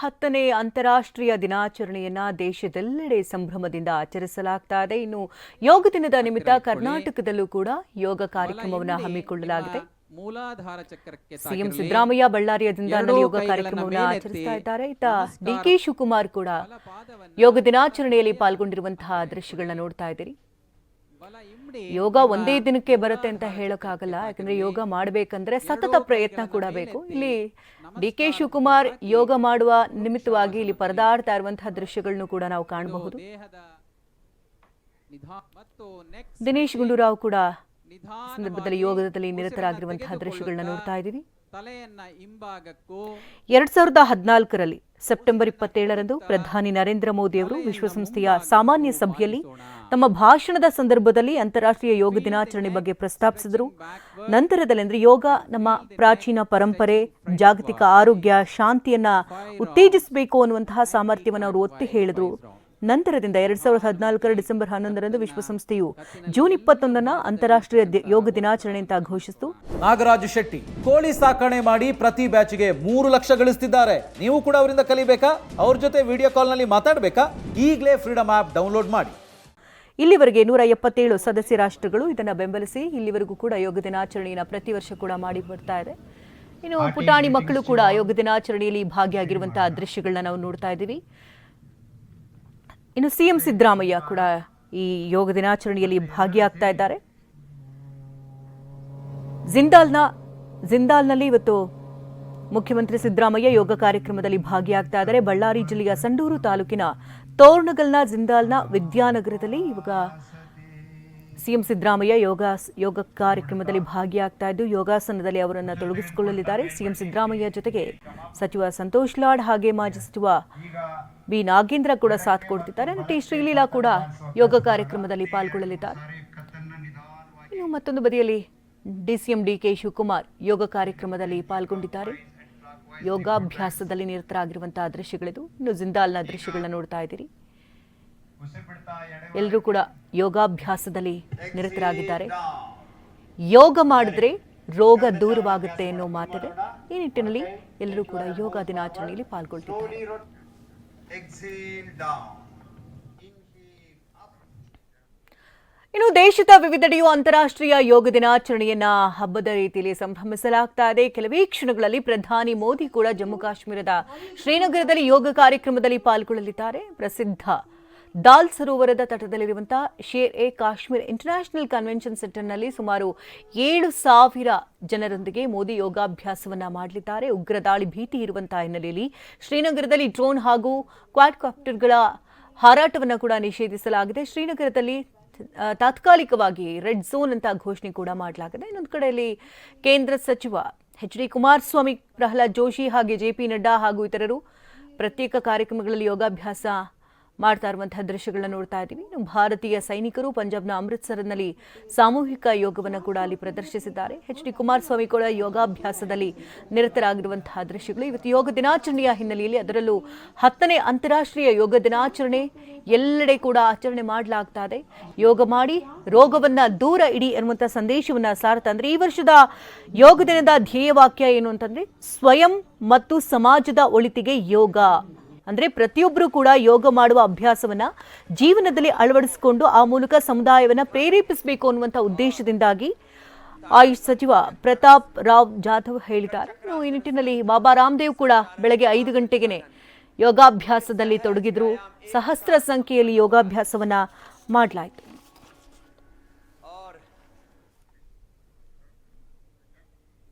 ಹತ್ತನೇ ಅಂತಾರಾಷ್ಟ್ರೀಯ ದಿನಾಚರಣೆಯನ್ನ ದೇಶದೆಲ್ಲೆಡೆ ಸಂಭ್ರಮದಿಂದ ಆಚರಿಸಲಾಗ್ತಾ ಇದೆ ಇನ್ನು ಯೋಗ ದಿನದ ನಿಮಿತ್ತ ಕರ್ನಾಟಕದಲ್ಲೂ ಕೂಡ ಯೋಗ ಕಾರ್ಯಕ್ರಮವನ್ನು ಹಮ್ಮಿಕೊಳ್ಳಲಾಗಿದೆ. ಮೂಲಾಧಾರ ಚಕ್ರಕ್ಕೆ ಸಿಎಂ. ಸಿದ್ದರಾಮಯ್ಯ ಬಳ್ಳಾರಿಯ ದಿಂದಾಲದಲ್ಲಿ ಯೋಗ ಕಾರ್ಯಕ್ರಮವನ್ನು ಆಚರಿಸ್ತಾ ಇದ್ದಾರೆ ಇತ್ತ. ಡಿ ಕೆ ಶಿವಕುಮಾರ್ ಕೂಡ ಯೋಗ ದಿನಾಚರಣೆಯಲ್ಲಿ ಪಾಲ್ಗೊಂಡಿರುವಂತಹ ದೃಶ್ಯಗಳನ್ನ ನೋಡ್ತಾ ಇದ್ದೀರಿ. ಯೋಗ ಒಂದೇ ದಿನಕ್ಕೆ ಬರುತ್ತೆ ಅಂತ ಹೇಳೋಕ್ಕಾಗಲ್ಲ. ಯಾಕಂದ್ರೆ ಯೋಗ ಮಾಡಬೇಕಂದ್ರೆ ಸತತ ಪ್ರಯತ್ನ ಕೂಡ ಬೇಕು. ಇಲ್ಲಿ ಡಿ ಕೆ ಶಿವಕುಮಾರ್ ಯೋಗ ಮಾಡುವ ನಿಮಿತ್ತವಾಗಿ ಇಲ್ಲಿ ಪರದಾಡ್ತಾ ಇರುವಂತಹ ದೃಶ್ಯಗಳನ್ನು ಕೂಡ ನಾವು ಕಾಣಬಹುದು. ದಿನೇಶ್ ಗುಂಡೂರಾವ್ ಕೂಡ ಸಂದರ್ಭದಲ್ಲಿ ಯೋಗದಲ್ಲಿ ನಿರತರಾಗಿರುವಂತಹ ದೃಶ್ಯಗಳನ್ನ ನೋಡ್ತಾ ಇದ್ದೀವಿ. ಎರಡ್ ಸಾವಿರದ ಹದಿನಾಲ್ಕರಲ್ಲಿ ಸೆಪ್ಟೆಂಬರ್ ಇಪ್ಪತ್ತೇಳರಂದು ಪ್ರಧಾನಿ ನರೇಂದ್ರ ಮೋದಿ ಅವರು ವಿಶ್ವಸಂಸ್ಥೆಯ ಸಾಮಾನ್ಯ ಸಭೆಯಲ್ಲಿ ತಮ್ಮ ಭಾಷಣದ ಸಂದರ್ಭದಲ್ಲಿ ಅಂತಾರಾಷ್ಟ್ರೀಯ ಯೋಗ ದಿನಾಚರಣೆ ಬಗ್ಗೆ ಪ್ರಸ್ತಾಪಿಸಿದರು. ನಂತರದಲ್ಲಿ ಅಂದ್ರೆ ಯೋಗ ನಮ್ಮ ಪ್ರಾಚೀನ ಪರಂಪರೆ ಜಾಗತಿಕ ಆರೋಗ್ಯ ಶಾಂತಿಯನ್ನ ಉತ್ತೇಜಿಸಬೇಕು ಅನ್ನುವಂತಹ ಸಾಮರ್ಥ್ಯವನ್ನು ಅವರು ಒತ್ತಿ ಹೇಳಿದ್ರು. ನಂತರದಿಂದ ಎರಡ್ ಸಾವಿರದ ಹದಿನಾಲ್ಕರ ಡಿಸೆಂಬರ್ ಹನ್ನೊಂದರಂದು ವಿಶ್ವಸಂಸ್ಥೆಯು ಜೂನ್ ಇಪ್ಪತ್ತೊಂದನ್ನ ಅಂತಾರಾಷ್ಟ್ರೀಯ ಯೋಗ ದಿನಾಚರಣೆ ಅಂತ ಘೋಷಿಸಿತು. ನಾಗರಾಜ್ ಶೆಟ್ಟಿ ಕೋಳಿ ಸಾಕಣೆ ಮಾಡಿ ಪ್ರತಿ ಬ್ಯಾಚ್ಗೆ ಮೂರು ಲಕ್ಷ ಗಳಿಸ್ತಿದ್ದಾರೆ. ನೀವು ಕೂಡ ಅವರಿಂದ ಕಲಿಬೇಕಾ? ಅವ್ರ ಜೊತೆ ವಿಡಿಯೋ ಕಾಲ್ನಲ್ಲಿ ಮಾತಾಡಬೇಕಾ? ಈಗಲೇ ಫ್ರೀಡಮ್ ಆಪ್ ಡೌನ್ಲೋಡ್ ಮಾಡಿ. ಇಲ್ಲಿವರೆಗೆ ನೂರ ಎಪ್ಪತ್ತೇಳು ಸದಸ್ಯ ರಾಷ್ಟ್ರಗಳು ಇದನ್ನ ಬೆಂಬಲಿಸಿ ಇಲ್ಲಿವರೆಗೂ ಕೂಡ ಯೋಗ ದಿನಾಚರಣೆಯನ್ನ ಪ್ರತಿ ವರ್ಷ ಕೂಡ ಮಾಡಿ ಬರ್ತಾ ಇದೆ. ಇನ್ನು ಪುಟಾಣಿ ಮಕ್ಕಳು ಕೂಡ ಯೋಗ ದಿನಾಚರಣೆಯಲ್ಲಿ ಭಾಗಿಯಾಗಿರುವಂತಹ ದೃಶ್ಯಗಳನ್ನ ನಾವು ನೋಡ್ತಾ ಇದ್ದೀವಿ. ಇನ್ನು ಸಿಎಂ ಸಿದ್ದರಾಮಯ್ಯ ಕೂಡ ಈ ಯೋಗ ದಿನಾಚರಣೆಯಲ್ಲಿ ಭಾಗಿಯಾಗ್ತಾ ಇದ್ದಾರೆ. ಜಿಂದಾಲ್ನ, ಜಿಂದಾಲ್ನಲ್ಲಿ ಇವತ್ತು ಮುಖ್ಯಮಂತ್ರಿ ಸಿದ್ದರಾಮಯ್ಯ ಯೋಗ ಕಾರ್ಯಕ್ರಮದಲ್ಲಿ ಭಾಗಿಯಾಗ್ತಾ ಇದ್ದಾರೆ. ಬಳ್ಳಾರಿ ಜಿಲ್ಲೆಯ ಸಂಡೂರು ತಾಲೂಕಿನ ತೋರ್ಣಗಲ್ನ ಜಿಂದಾಲ್ನ ವಿದ್ಯಾನಗರದಲ್ಲಿ ಇವಾಗ ಸಿಎಂ ಸಿದ್ದರಾಮಯ್ಯ ಯೋಗ ಯೋಗ ಕಾರ್ಯಕ್ರಮದಲ್ಲಿ ಭಾಗಿಯಾಗ್ತಾ ಇದ್ದು ಯೋಗಾಸನದಲ್ಲಿ ಅವರನ್ನು ತೊಡಗಿಸಿಕೊಳ್ಳಲಿದ್ದಾರೆ. ಸಿಎಂ ಸಿದ್ದರಾಮಯ್ಯ ಜೊತೆಗೆ ಸಚಿವ ಸಂತೋಷ್ ಲಾಡ್ ಹಾಗೆ ಮಾಜಿ ಸಚಿವ ಬಿ ನಾಗೇಂದ್ರ ಕೂಡ ಸಾಥ್ ಕೊಡ್ತಿದ್ದಾರೆ. ನಟಿ ಶ್ರೀಲೀಲಾ ಕೂಡ ಯೋಗ ಕಾರ್ಯಕ್ರಮದಲ್ಲಿ ಪಾಲ್ಗೊಳ್ಳಲಿದ್ದಾರೆ. ಇನ್ನು ಮತ್ತೊಂದು ಬದಿಯಲ್ಲಿ DCM D K Shivakumar yoga ಕಾರ್ಯಕ್ರಮದಲ್ಲಿ ಪಾಲ್ಗೊಂಡಿದ್ದಾರೆ. ಯೋಗಾಭ್ಯಾಸದಲ್ಲಿ ನಿರತರಾಗಿರುವಂತಹ ದೃಶ್ಯಗಳಿದು. ಇನ್ನು ಜಿಂದಾಲ್ನ ದೃಶ್ಯಗಳನ್ನ ನೋಡ್ತಾ ಇದ್ದೀರಿ. ಎಲ್ಲರೂ ಕೂಡ ಯೋಗಾಭ್ಯಾಸದಲ್ಲಿ ನಿರತರಾಗಿದ್ದಾರೆ. ಯೋಗ ಮಾಡಿದ್ರೆ ರೋಗ ದೂರವಾಗುತ್ತೆ ಅನ್ನೋ ಮಾತಿದೆ ಈ ನಿಟ್ಟಿನಲ್ಲಿ ಎಲ್ಲರೂ ಕೂಡ ಯೋಗ ದಿನಾಚರಣೆಯಲ್ಲಿ ಪಾಲ್ಗೊಳ್ತಿದ್ದಾರೆ. ಇನ್ನು ದೇಶದ ವಿವಿಧೆಡೆಯೂ ಅಂತಾರಾಷ್ಟ್ರೀಯ ಯೋಗ ದಿನಾಚರಣೆಯನ್ನ ಹಬ್ಬದ ರೀತಿಯಲ್ಲಿ ಸಂಭ್ರಮಿಸಲಾಗ್ತಾ ಇದೆ. ಕೆಲವೇ ಕ್ಷಣಗಳಲ್ಲಿ ಪ್ರಧಾನಿ ಮೋದಿ ಕೂಡ ಜಮ್ಮು ಕಾಶ್ಮೀರದ ಶ್ರೀನಗರದಲ್ಲಿ ಯೋಗ ಕಾರ್ಯಕ್ರಮದಲ್ಲಿ ಪಾಲ್ಗೊಳ್ಳಲಿದ್ದಾರೆ. ಪ್ರಸಿದ್ಧ ದಾಲ್ ಸರೋವರದ ತಟದಲ್ಲಿರುವಂತಹ ಶೇರ್ ಎ ಕಾಶ್ಮೀರ್ ಇಂಟರ್ನ್ಯಾಷನಲ್ ಕನ್ವೆನ್ಷನ್ ಸೆಂಟರ್ನಲ್ಲಿ ಸುಮಾರು ಏಳು ಸಾವಿರ ಜನರೊಂದಿಗೆ ಮೋದಿ ಯೋಗಾಭ್ಯಾಸವನ್ನ ಮಾಡಲಿದ್ದಾರೆ. ಉಗ್ರ ದಾಳಿ ಭೀತಿ ಇರುವಂತಹ ಹಿನ್ನೆಲೆಯಲ್ಲಿ ಶ್ರೀನಗರದಲ್ಲಿ ಡ್ರೋನ್ ಹಾಗೂ ಕ್ವಾಡ್ಕಾಪ್ಟರ್ಗಳ ಹಾರಾಟವನ್ನು ಕೂಡ ನಿಷೇಧಿಸಲಾಗಿದೆ. ಶ್ರೀನಗರದಲ್ಲಿ ತಾತ್ಕಾಲಿಕವಾಗಿ ರೆಡ್ ಝೋನ್ ಅಂತ ಘೋಷಣೆ ಕೂಡ ಮಾಡಲಾಗಿದೆ. ಇನ್ನೊಂದು ಕಡೆಯಲ್ಲಿ ಕೇಂದ್ರ ಸಚಿವ ಎಚ್ ಡಿ ಕುಮಾರಸ್ವಾಮಿ, ಪ್ರಹ್ಲಾದ್ ಜೋಶಿ ಹಾಗೆ ಜೆ ಪಿ ನಡ್ಡಾ ಹಾಗೂ ಇತರರು ಪ್ರತ್ಯೇಕ ಕಾರ್ಯಕ್ರಮಗಳಲ್ಲಿ ಯೋಗಾಭ್ಯಾಸ ಮಾಡ್ತಾ ಇರುವಂತಹ ದೃಶ್ಯಗಳನ್ನ ನೋಡ್ತಾ ಇದ್ದೀವಿ. ಇನ್ನು ಭಾರತೀಯ ಸೈನಿಕರು ಪಂಜಾಬ್ನ ಅಮೃತ್ಸರ್ನಲ್ಲಿ ಸಾಮೂಹಿಕ ಯೋಗವನ್ನು ಕೂಡ ಅಲ್ಲಿ ಪ್ರದರ್ಶಿಸಿದ್ದಾರೆ. ಎಚ್ ಡಿ ಕುಮಾರಸ್ವಾಮಿ ಕೂಡ ಯೋಗಾಭ್ಯಾಸದಲ್ಲಿ ನಿರತರಾಗಿರುವಂತಹ ದೃಶ್ಯಗಳು. ಇವತ್ತು ಯೋಗ ದಿನಾಚರಣೆಯ ಹಿನ್ನೆಲೆಯಲ್ಲಿ ಅದರಲ್ಲೂ ಹತ್ತನೇ ಅಂತಾರಾಷ್ಟ್ರೀಯ ಯೋಗ ದಿನಾಚರಣೆ ಎಲ್ಲೆಡೆ ಕೂಡ ಆಚರಣೆ ಮಾಡಲಾಗ್ತಾ ಇದೆ. ಯೋಗ ಮಾಡಿ ರೋಗವನ್ನ ದೂರ ಇಡಿ ಅನ್ನುವಂಥ ಸಂದೇಶವನ್ನ ಸಾರ್ತಾ ಅಂದ್ರೆ ಈ ವರ್ಷದ ಯೋಗ ದಿನದ ಧ್ಯೇಯವಾಕ್ಯ ಏನು ಅಂತಂದ್ರೆ ಸ್ವಯಂ ಮತ್ತು ಸಮಾಜದ ಒಳಿತಿಗೆ ಯೋಗ. ಅಂದ್ರೆ ಪ್ರತಿಯೊಬ್ಬರು ಕೂಡ ಯೋಗ ಮಾಡುವ ಅಭ್ಯಾಸವನ್ನ ಜೀವನದಲ್ಲಿ ಅಳವಡಿಸಿಕೊಂಡು ಆ ಮೂಲಕ ಸಮುದಾಯವನ್ನ ಪ್ರೇರೇಪಿಸಬೇಕು ಅನ್ನುವಂಥ ಉದ್ದೇಶದಿಂದಾಗಿ ಆಯುಷ್ ಸಚಿವ ಪ್ರತಾಪ್ ರಾವ್ ಜಾಧವ್ ಹೇಳಿದ್ದಾರೆ. ಈ ನಿಟ್ಟಿನಲ್ಲಿ ಬಾಬಾ ರಾಮದೇವ್ ಕೂಡ ಬೆಳಗ್ಗೆ ಐದು ಗಂಟೆಗೆ ಯೋಗಾಭ್ಯಾಸದಲ್ಲಿ ತೊಡಗಿದ್ರು. ಸಹಸ್ರ ಸಂಖ್ಯೆಯಲ್ಲಿ ಯೋಗಾಭ್ಯಾಸವನ್ನ ಮಾಡಲಾಯಿತು.